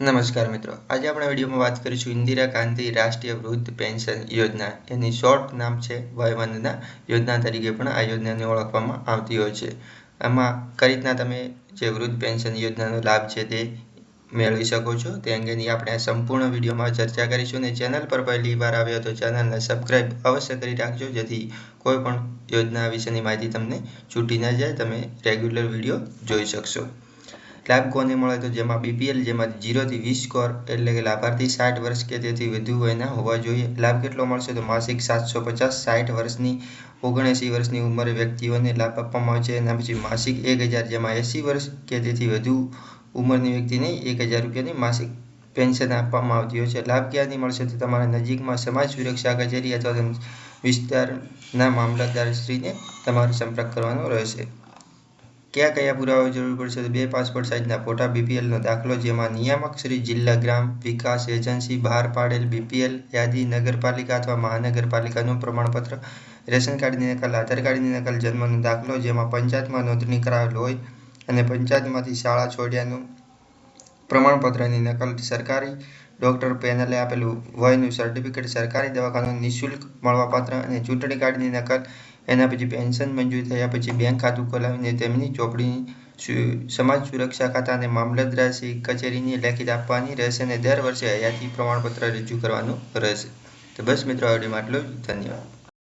નમસ્કાર મિત્રો. આજે આપણે વિડીયોમાં વાત કરીશું ઇન્દિરા ગાંધી રાષ્ટ્રીય વૃદ્ધ પેન્શન યોજના. એની શોર્ટ નામ છે વયવંદના. યોજના તરીકે પણ આ યોજનાને ઓળખવામાં આવતી હોય છે. આમાં કઈ રીતના તમે જે વૃદ્ધ પેન્શન યોજનાનો લાભ છે તે મેળવી શકો છો તે અંગેની આપણે આ સંપૂર્ણ વિડીયોમાં ચર્ચા કરીશું અને ચેનલ પર પહેલી વાર આવ્યો તો ચેનલને સબસ્ક્રાઈબ અવશ્ય કરી રાખજો જેથી કોઈ પણ યોજના વિશેની માહિતી તમને છૂટી ન જાય. તમે રેગ્યુલર વીડિયો જોઈ શકશો. લાભ કોને મળે તો જેમાં બીપીએલ જેમાં જીરોથી વીસ સ્કોર એટલે કે લાભાર્થી સાઠ વર્ષ કે તેથી વધુ વયના હોવા જોઈએ. લાભ કેટલો મળશે તો માસિક સાતસો પચાસ, સાઠ વર્ષની, ઓગણએંસી વર્ષની ઉંમરે વ્યક્તિઓને લાભ આપવામાં આવે છે. એના પછી માસિક એક હજાર, જેમાં એંસી વર્ષ કે તેથી વધુ ઉંમરની વ્યક્તિને એક હજાર રૂપિયાની માસિક પેન્શન આપવામાં આવતી હોય છે. લાભ ક્યાંથી મળશે તો તમારા નજીકમાં સમાજ સુરક્ષા કચેરી અથવા વિસ્તારના મામલતદારશ્રીને તમારે સંપર્ક કરવાનો રહેશે. કયા કયા પુરાવા જરૂર પડશે બે પાસપોર્ટ સાઇઝના ફોટા બીપીએલનો દાખલો, જેમાં નિયામક શ્રી જિલ્લા ગ્રામ વિકાસ એજન્સી બહાર પાડેલ બીપીએલ યાદી, નગરપાલિકા અથવા મહાનગરપાલિકાનું પ્રમાણપત્ર, રેશન કાર્ડની નકલ, આધાર કાર્ડની નકલ, જન્મનો દાખલો, જેમાં પંચાયતમાં નોંધણી કરાવેલ હોય અને પંચાયતમાંથી શાળા છોડ્યાનું પ્રમાણપત્રની નકલ સરકારી ડૉક્ટર પેનલે આપેલું વયનું સર્ટિફિકેટ સરકારી દવાખાનું નિઃશુલ્ક મળવાપાત્ર અને ચૂંટણી કાર્ડની નકલ, એના પછી પેન્શન મંજૂર થયા પછી બેંક ખાતું ખોલાવીને તેમની ચોપડી સમાજ સુરક્ષા ખાતા અને મામલતદાર કચેરીની લેખિત આપવાની રહેશે અને દર વર્ષે હયાતી પ્રમાણપત્ર રજૂ કરવાનું રહેશે. તો બસ મિત્રો, આ વિડીયોમાં આટલું ધન્યવાદ.